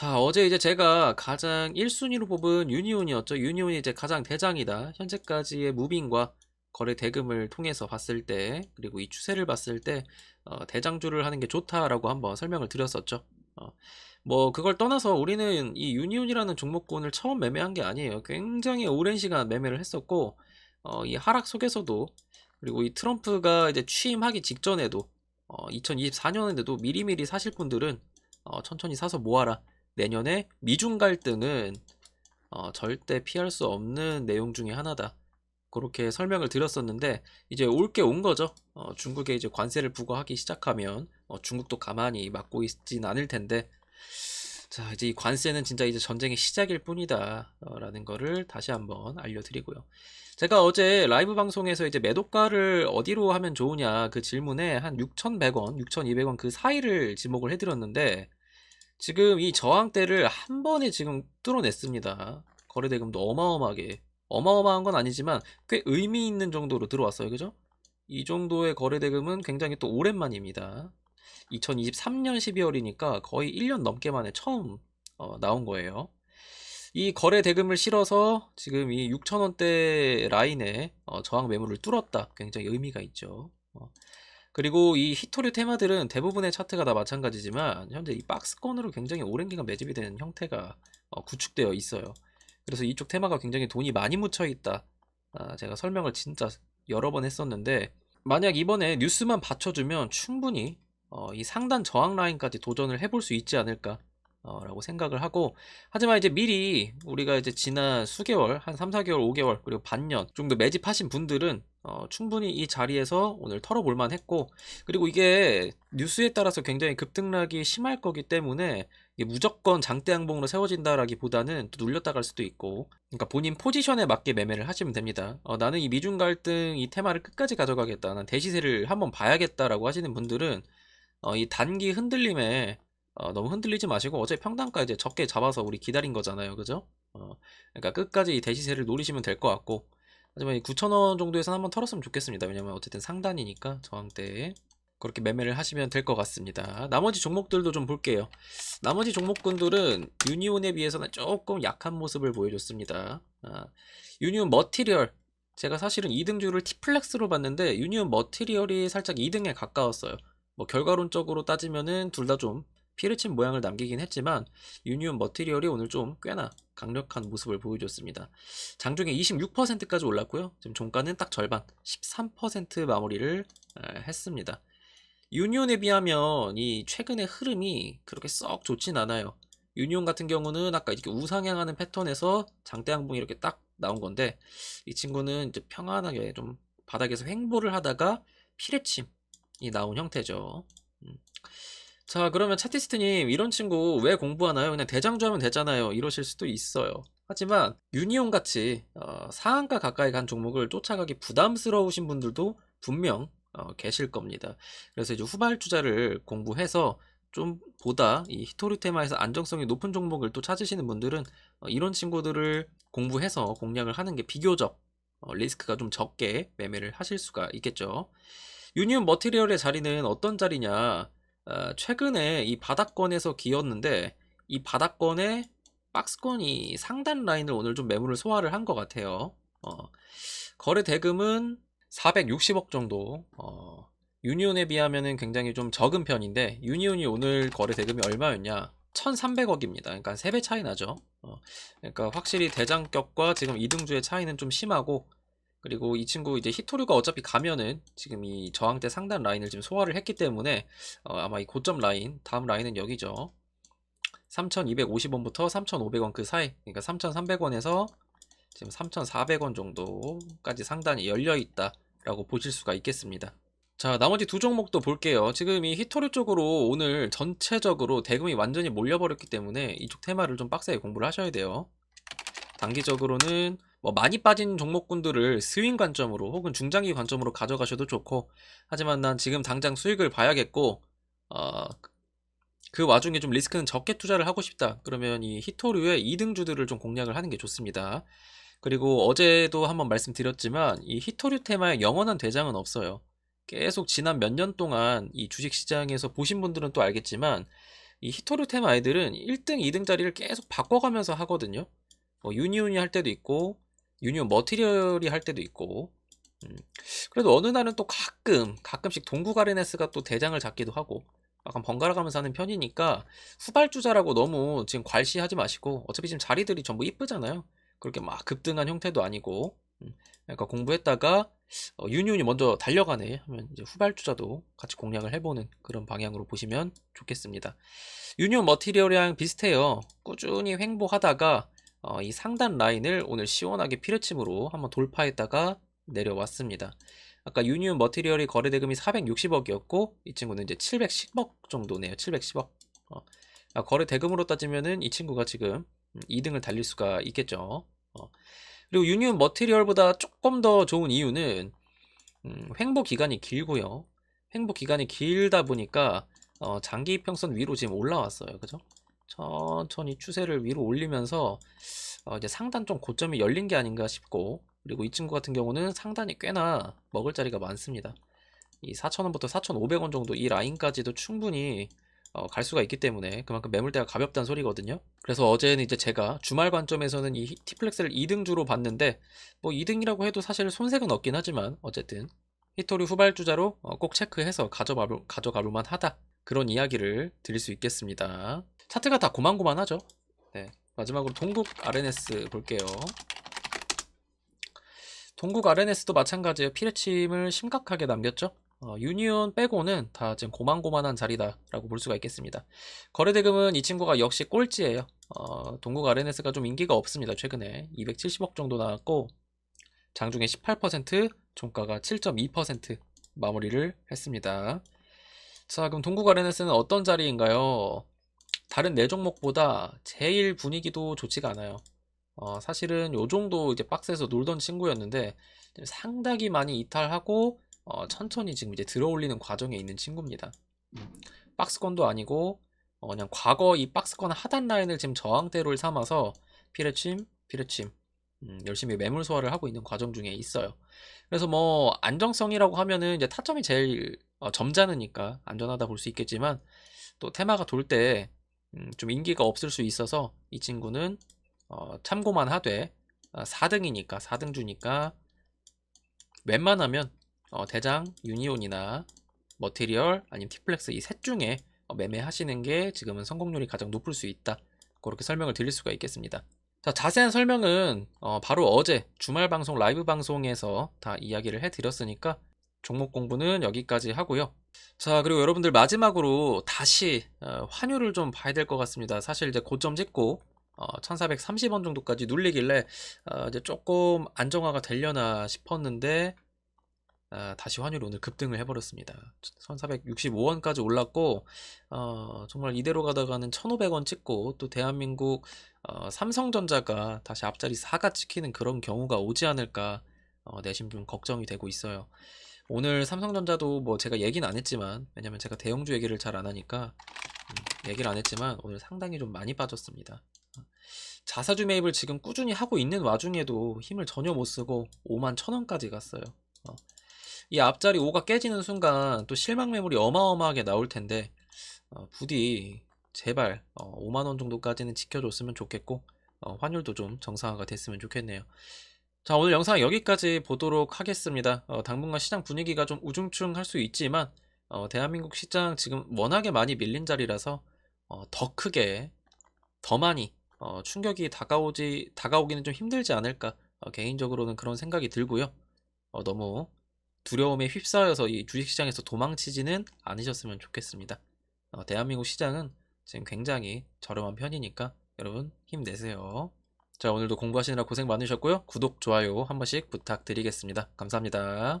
자, 어제 이제 제가 가장 1순위로 뽑은 유니온이었죠. 유니온이 이제 가장 대장이다. 현재까지의 무빙과 거래 대금을 통해서 봤을 때, 그리고 이 추세를 봤을 때, 어, 대장주를 하는 게 좋다라고 한번 설명을 드렸었죠. 어, 뭐, 그걸 떠나서 우리는 이 유니온이라는 종목군을 처음 매매한 게 아니에요. 굉장히 오랜 시간 매매를 했었고, 어, 이 하락 속에서도, 그리고 이 트럼프가 이제 취임하기 직전에도, 어, 2024년에도 미리미리 사실 분들은 어, 천천히 사서 모아라. 내년에 미중 갈등은 어, 절대 피할 수 없는 내용 중에 하나다. 그렇게 설명을 드렸었는데 이제 올 게 온 거죠. 어, 중국에 이제 관세를 부과하기 시작하면 어, 중국도 가만히 막고 있진 않을 텐데 자 이제 이 관세는 진짜 이제 전쟁의 시작일 뿐이다 어, 라는 거를 다시 한번 알려드리고요. 제가 어제 라이브 방송에서 이제 매도가를 어디로 하면 좋으냐 그 질문에 한 6,100원, 6,200원 그 사이를 지목을 해드렸는데 지금 이 저항대를 한 번에 지금 뚫어냈습니다. 거래대금도 어마어마하게 어마어마한 건 아니지만 꽤 의미 있는 정도로 들어왔어요. 그죠? 이 정도의 거래대금은 굉장히 또 오랜만입니다. 2023년 12월이니까 거의 1년 넘게 만에 처음 어, 나온 거예요. 이 거래 대금을 실어서 지금 이 6천원대 라인에 어, 저항 매물을 뚫었다. 굉장히 의미가 있죠. 어, 그리고 이 히토류 테마들은 대부분의 차트가 다 마찬가지지만 현재 이 박스권으로 굉장히 오랜 기간 매집이 되는 형태가 어, 구축되어 있어요. 그래서 이쪽 테마가 굉장히 돈이 많이 묻혀 있다. 아, 제가 설명을 진짜 여러 번 했었는데 만약 이번에 뉴스만 받쳐주면 충분히 어, 이 상단 저항 라인까지 도전을 해볼 수 있지 않을까 어, 라고 생각을 하고 하지만 이제 미리 우리가 이제 지난 수개월 한 3, 4개월, 5개월 그리고 반년 정도 매집하신 분들은 어, 충분히 이 자리에서 오늘 털어볼 만 했고 그리고 이게 뉴스에 따라서 굉장히 급등락이 심할 거기 때문에 무조건 장대 항봉으로 세워진다라기보다는 또 눌렸다 갈 수도 있고 그러니까 본인 포지션에 맞게 매매를 하시면 됩니다. 어, 나는 이 미중 갈등 이 테마를 끝까지 가져가겠다. 난 대시세를 한번 봐야겠다라고 하시는 분들은 어, 이 단기 흔들림에 어, 너무 흔들리지 마시고 어제 평단가 이제 적게 잡아서 우리 기다린 거잖아요. 그죠? 어, 그러니까 끝까지 이 대시세를 노리시면 될 것 같고 하지만 이 9,000원 정도에서 한번 털었으면 좋겠습니다. 왜냐면 어쨌든 상단이니까 저항대에 그렇게 매매를 하시면 될 것 같습니다. 나머지 종목들도 좀 볼게요. 나머지 종목군들은 유니온에 비해서는 조금 약한 모습을 보여줬습니다. 아, 유니온 머티리얼 제가 사실은 2등주를 티플렉스로 봤는데 유니온 머티리얼이 살짝 2등에 가까웠어요. 뭐 결과론적으로 따지면은 둘 다 좀 피를 친 모양을 남기긴 했지만 유니온 머티리얼이 오늘 좀 꽤나 강력한 모습을 보여줬습니다. 장중에 26%까지 올랐고요. 지금 종가는 딱 절반 13% 마무리를 했습니다. 유니온에 비하면 이 최근의 흐름이 그렇게 썩 좋진 않아요. 유니온 같은 경우는 아까 이렇게 우상향하는 패턴에서 장대 항봉이 이렇게 딱 나온 건데 이 친구는 이제 평안하게 좀 바닥에서 횡보를 하다가 피레침이 나온 형태죠. 음. 자 그러면 차티스트님 이런 친구 왜 공부하나요? 그냥 대장주 하면 되잖아요. 이러실 수도 있어요. 하지만 유니온 같이 어, 상한가 가까이 간 종목을 쫓아가기 부담스러우신 분들도 분명 어, 계실 겁니다. 그래서 이제 후발주자를 공부해서 좀 보다 이 히토리 테마에서 안정성이 높은 종목을 또 찾으시는 분들은 어, 이런 친구들을 공부해서 공략을 하는 게 비교적 어, 리스크가 좀 적게 매매를 하실 수가 있겠죠. 유니온 머티리얼의 자리는 어떤 자리냐? 어, 최근에 이 바닥권에서 기었는데 이 바닥권에 박스권이 상단 라인을 오늘 좀 매물을 소화를 한 것 같아요. 어, 거래 대금은 460억 정도. 어, 유니온에 비하면 굉장히 좀 적은 편인데 유니온이 오늘 거래 대금이 얼마였냐? 1300억입니다. 그러니까 3배 차이 나죠. 어, 그러니까 확실히 대장격과 지금 이등주의 차이는 좀 심하고 그리고 이 친구 이제 히토류가 어차피 가면은 지금 이 저항대 상단 라인을 지금 소화를 했기 때문에 어, 아마 이 고점 라인 다음 라인은 여기죠 3250원부터 3500원 그 사이 그러니까 3300원에서 지금 3,400원 정도까지 상단이 열려 있다 라고 보실 수가 있겠습니다. 자, 나머지 두 종목도 볼게요. 지금 이 히토류 쪽으로 오늘 전체적으로 대금이 완전히 몰려버렸기 때문에 이쪽 테마를 좀 빡세게 공부를 하셔야 돼요. 단기적으로는 뭐 많이 빠진 종목군들을 스윙 관점으로 혹은 중장기 관점으로 가져가셔도 좋고 하지만 난 지금 당장 수익을 봐야겠고 어, 그 와중에 좀 리스크는 적게 투자를 하고 싶다. 그러면 이 히토류의 2등주들을 좀 공략을 하는 게 좋습니다. 그리고 어제도 한번 말씀드렸지만 이 히토류 테마의 영원한 대장은 없어요. 계속 지난 몇 년 동안 이 주식 시장에서 보신 분들은 또 알겠지만 이 히토류 템 아이들은 1등, 2등 자리를 계속 바꿔가면서 하거든요. 뭐 유니온이 할 때도 있고 유니온 머티리얼이 할 때도 있고 음, 그래도 어느 날은 또 가끔 가끔씩 동구 가레네스가 또 대장을 잡기도 하고 약간 번갈아 가면서 하는 편이니까 후발주자라고 너무 지금 괄시하지 마시고 어차피 지금 자리들이 전부 이쁘잖아요. 그렇게 막 급등한 형태도 아니고 음, 그러니까 공부했다가 어, 유니온이 먼저 달려가네 하면 이제 후발주자도 같이 공략을 해보는 그런 방향으로 보시면 좋겠습니다. 유니온 머티리얼이랑 비슷해요. 꾸준히 횡보하다가 어, 이 상단 라인을 오늘 시원하게 피레침으로 한번 돌파했다가 내려왔습니다. 아까 유니온 머티리얼이 거래 대금이 460억이었고 이 친구는 이제 710억 정도네요. 710억. 어, 아, 거래 대금으로 따지면은 이 친구가 지금 2등을 달릴 수가 있겠죠. 어. 그리고 유니온 머티리얼보다 조금 더 좋은 이유는 음, 횡보 기간이 길고요. 횡보 기간이 길다 보니까 어, 장기 이평선 위로 지금 올라왔어요. 그죠? 천천히 추세를 위로 올리면서 어, 이제 상단 좀 고점이 열린 게 아닌가 싶고 그리고 이 친구 같은 경우는 상단이 꽤나 먹을 자리가 많습니다. 이 4,000원부터 4,500원 정도 이 라인까지도 충분히 어, 갈 수가 있기 때문에 그만큼 매물대가 가볍다는 소리거든요. 그래서 어제는 이제 제가 주말 관점에서는 이 티플렉스를 2등주로 봤는데 뭐 2등이라고 해도 사실 손색은 없긴 하지만 어쨌든 히토리 후발주자로 어, 꼭 체크해서 가져가볼, 가져가볼 만 하다. 그런 이야기를 드릴 수 있겠습니다. 차트가 다 고만고만하죠. 네. 마지막으로 동국 RNS 볼게요. 동국 RNS도 마찬가지예요. 피레침을 심각하게 남겼죠. 어, 유니온 빼고는 다 지금 고만고만한 자리다라고 볼 수가 있겠습니다. 거래대금은 이 친구가 역시 꼴찌예요. 어, 동국 RNS가 좀 인기가 없습니다. 최근에 270억 정도 나왔고 장중에 18%, 종가가 7.2% 마무리를 했습니다. 자, 그럼 동국 RNS는 어떤 자리인가요? 다른 네 종목보다 제일 분위기도 좋지가 않아요. 어, 사실은 요 정도 이제 박스에서 놀던 친구였는데 상당히 많이 이탈하고 어, 천천히 지금 이제 들어올리는 과정에 있는 친구입니다. 음, 박스권도 아니고 어, 그냥 과거 이 박스권 하단 라인을 지금 저항대로를 삼아서 피레침, 피레침 음, 열심히 매물 소화를 하고 있는 과정 중에 있어요. 그래서 뭐 안정성이라고 하면은 이제 타점이 제일 어, 점잖으니까 안전하다 볼 수 있겠지만 또 테마가 돌 때 좀 음, 인기가 없을 수 있어서 이 친구는 어, 참고만 하되 어, 4등이니까 4등 주니까 웬만하면 어, 대장, 유니온이나 머티리얼 아니면 티플렉스 이 셋 중에 어, 매매하시는 게 지금은 성공률이 가장 높을 수 있다. 그렇게 설명을 드릴 수가 있겠습니다. 자, 자세한 설명은 어, 바로 어제 주말 방송 라이브 방송에서 다 이야기를 해드렸으니까 종목 공부는 여기까지 하고요. 자, 그리고 여러분들 마지막으로 다시 어, 환율을 좀 봐야 될 것 같습니다. 사실 이제 고점 찍고 어, 1430원 정도까지 눌리길래 어, 이제 조금 안정화가 되려나 싶었는데 아, 다시 환율이 오늘 급등을 해버렸습니다. 1465원까지 올랐고 어, 정말 이대로 가다가는 1500원 찍고 또 대한민국 어, 삼성전자가 다시 앞자리 4가 찍히는 그런 경우가 오지 않을까 어, 내심 좀 걱정이 되고 있어요. 오늘 삼성전자도 뭐 제가 얘기는 안 했지만 왜냐면 제가 대형주 얘기를 잘 안 하니까 음, 얘기를 안 했지만 오늘 상당히 좀 많이 빠졌습니다. 자사주 매입을 지금 꾸준히 하고 있는 와중에도 힘을 전혀 못 쓰고 5만 1000원까지 갔어요. 어. 이 앞자리 5가 깨지는 순간 또 실망 매물이 어마어마하게 나올 텐데 어, 부디 제발 어, 5만 원 정도까지는 지켜줬으면 좋겠고 어, 환율도 좀 정상화가 됐으면 좋겠네요. 자 오늘 영상 여기까지 보도록 하겠습니다. 어, 당분간 시장 분위기가 좀 우중충 할 수 있지만 어, 대한민국 시장 지금 워낙에 많이 밀린 자리라서 어, 더 크게 더 많이 어, 충격이 다가오지 다가오기는 좀 힘들지 않을까 어, 개인적으로는 그런 생각이 들고요. 어, 너무 두려움에 휩싸여서 이 주식시장에서 도망치지는 않으셨으면 좋겠습니다. 어, 대한민국 시장은 지금 굉장히 저렴한 편이니까 여러분 힘내세요. 자 오늘도 공부하시느라 고생 많으셨고요. 구독, 좋아요 한 번씩 부탁드리겠습니다. 감사합니다.